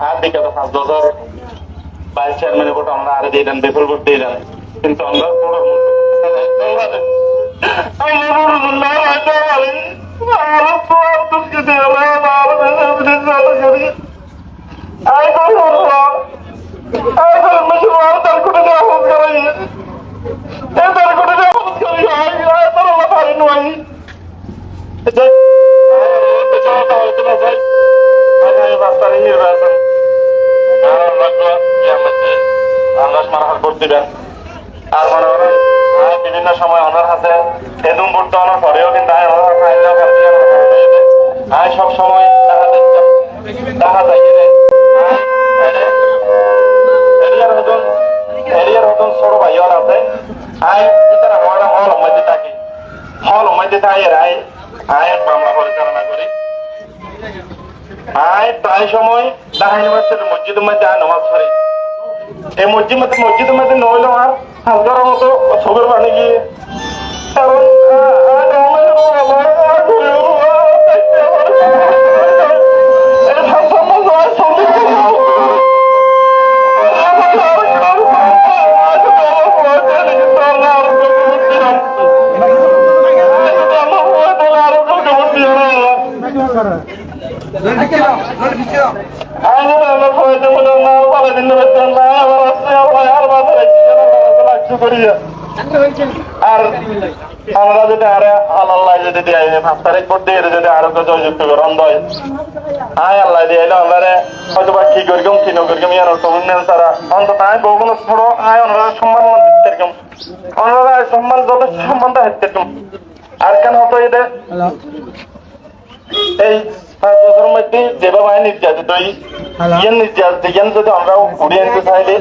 আর বিগত পাঁচ বছর ভাইস চেয়ারম্যানের ভোট আমরা আরে দিলেন বিপুল ভোট দিলেন কিন্তু আমরা কোনো দিবেন। আর মনে করেন বিভিন্ন সময় ওনার হাতে এদুম বুট দেওয়ানোর পরেও কিন্তু আয় ওনার এরিয়ার হতন এরিয়ার হতন আছে। আয় ভিতরে আমরা হল মধ্যে থাকি। হল মধ্যে থাকি আয়। আয় মামলা পরিচালনা করি। আয় সময় দেখা ইউনিভার্সিটির মসজিদের মধ্যে আয়, নামাজ পড়ি। এই মসজিদ মসজিদের মধ্যে নইল আর হাজারের মতো ছবির পানি গিয়ে কারণ আর আমরা যদি আরে আল্লাহ যদি দিয়ে পাঁচ তারিখ পর দিয়ে যদি আরও জয়যুক্ত করে অন্ধ আয় আল্লাহ দিয়ে এলো আমরা হয়তো বা কি করিকম কি নকরিকম ইয়ার তখন নেন তারা অন্তত আয় বহুগুণ ছোট, আয় সম্মান দিতেরকম সম্মান, যত সম্মান দিতেরকম আর কেন হতো এটা এই পাঁচ বছরের মধ্যে যেভাবে নির্যাতিত হই ইয়ান নির্যাতিত ইয়ান যদি আমরা উড়িয়ে নিতে চাইলে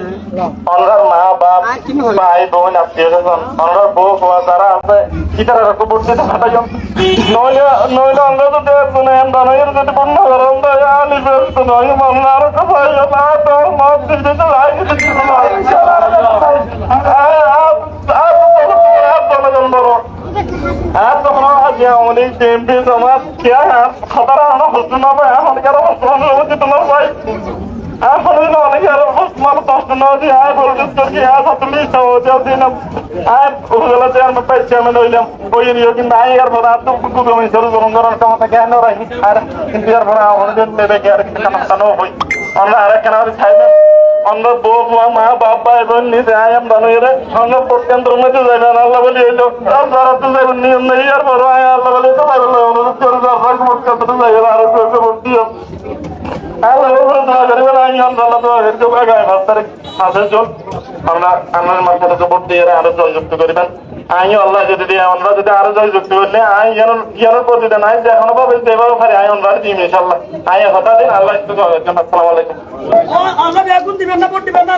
অনরার মা বাপ ভাই বোন আত্মীয় স্বজন অনরার বউ বাবা যারা আছে কি তারা রক্ত পড়তে হাঁটাইম নইলে নইলে আমরা যদি আমরা নইলে যদি বন্য করেন আমি ব্যস্ত নই আমরা আরও কোথায় না তো মত দিতে লাগে অনেক এমপি কে খবর আনো হচ্ছে না ভাই? এখন কেন হচ্ছে তোমার ভাই। এখন অনেক আর তোমার দশ না দিয়ে আয় বলতে কি? আয় সাতলি সহজে দিন আয় ওগুলো চেয়ারম্যান পাই চেয়ারম্যান হইলাম। ওই নিয়ে কিন্তু আয় আর বড় আর তো কুকুর আমি সরু গরম গরম ক্ষমতা জ্ঞান রাখি? আর কিন্তু আর বড় অনেক মেবে আর কিন্তু কামানো হই। আমরা আর কেন ছাইবেন আমরা বউ মা বাবা এবং নিজে আই আমরা নইরে সঙ্গে প্রত্যন্ত মধ্যে যাইবেন আল্লাহ বলি আর যারা তো যাইবেন নিয়ম নেই আর বড় আয় আল্লাহ বলি তো যাইবেন অনুরোধ করে মোট কথা যাইবেন আরও চলছে ভর্তি আল্লাহ দোয়া করবেন আমি আল্লাহ দোয়া আমরা আমার মাথাটাকে ভর্তি এর আরও জয়যুক্ত করবেন আই আল্লাহ যদি দিয়ে আমরা যদি আরও জয়যুক্ত করলে আই যেন জ্ঞানের প্রতিদান আই যেখানে পাবে যেভাবে পারে আই আমরা দিম আল্লাহ আই হঠাৎ দিন আল্লাহ একটু আসসালামু আলাইকুম। আমরা বেগুন দিবেন না ভোট দিবেন না